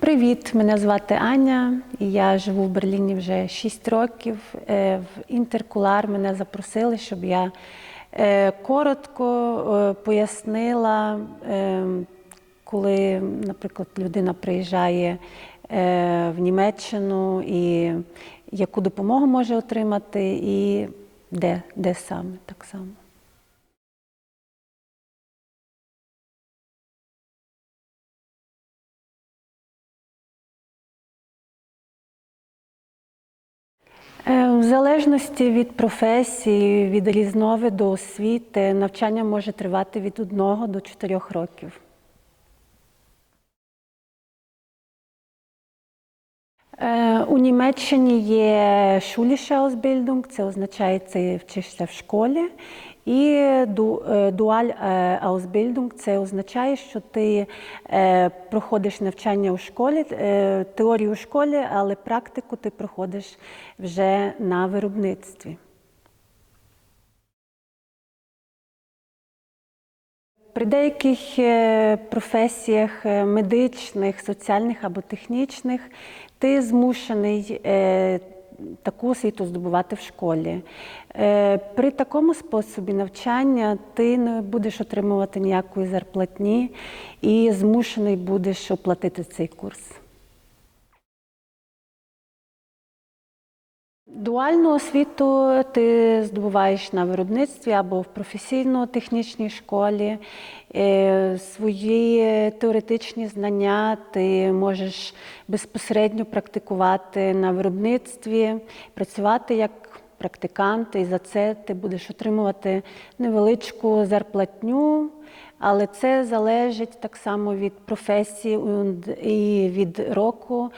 Привіт, мене звати Аня, я живу в Берліні вже 6 років. Е, В інтеркулар мене запросили, щоб я е, коротко е, пояснила, коли, наприклад, людина приїжджає в Німеччину і яку допомогу може отримати, і де, де саме так само. В залежності від професії, від різновиду освіти, навчання може тривати від 1 до 4 років. У Німеччині є schulische Ausbildung, це означає, це вчишся в школі. І дуаль е, е, Ausbildung, це означає, що ти е, проходиш навчання у школі, е, теорію у школі, але практику ти проходиш вже на виробництві. При деяких е, професіях е, медичних, соціальних або технічних ти змушений е, таку освіту здобувати в школі. При такому способі навчання ти не будеш отримувати ніякої зарплатні і змушений будеш оплатити цей курс. Дуальну освіту ти здобуваєш на виробництві або в професійно-технічній школі. Е, Свої теоретичні знання ти можеш безпосередньо практикувати на виробництві, працювати як практикант, і за це ти будеш отримувати невеличку зарплатню. Але це залежить так само від професії і від року.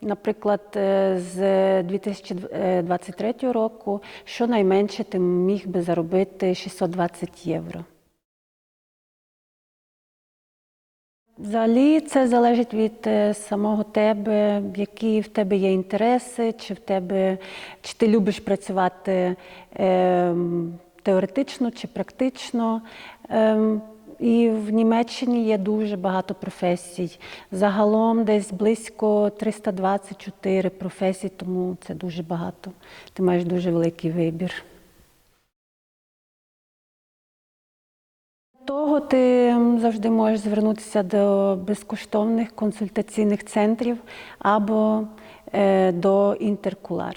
Наприклад, е, з 2023 року щонайменше ти міг би заробити 620 євро. Взагалі це залежить від е, самого тебе, які в тебе є інтереси, чи в тебе чи ти любиш працювати е, теоретично чи практично. Е, і в Німеччині є дуже багато професій. Загалом десь близько 324 професій, тому це дуже багато. Ти маєш дуже великий вибір. Того ти завжди можеш звернутися до безкоштовних консультаційних центрів або е, до інтеркулар.